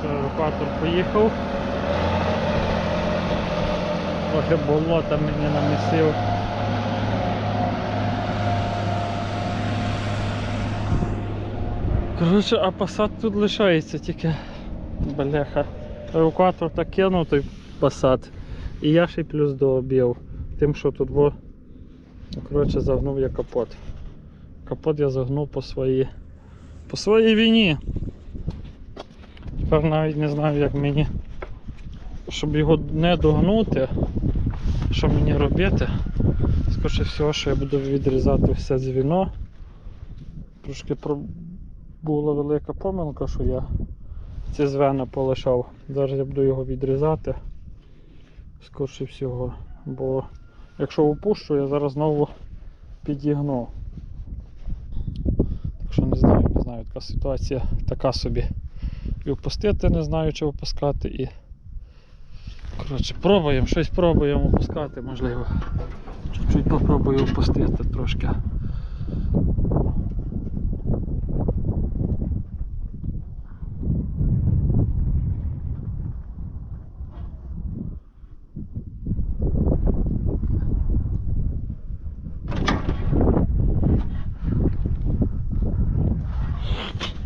Що евакуатор поїхав. Трохи болота мені намісив. Коротше, а посад тут лишається тільки бляха. Евакуатор так кинув той посад. І я ще й плюс дооб'їв. Тим, що тут во. ну, Коротше, загнув я капот. Капот я загнув по своїй по своїй війні. Тепер навіть не знаю, як мені, щоб його не догнути, що мені робити. Скоріше всього, що я буду відрізати все дзвіно. Трошки була велика помилка, що я ці звена полишав. Зараз я буду його відрізати. Скоріше всього. Бо якщо опущу, я зараз знову підігну. Так що не знаю, не знаю, така ситуація така собі і опустити, не знаю, чи опускати і. Коротше, пробуємо, щось пробуємо опускати, можливо. Чуть-чуть попробую опустити трошки. you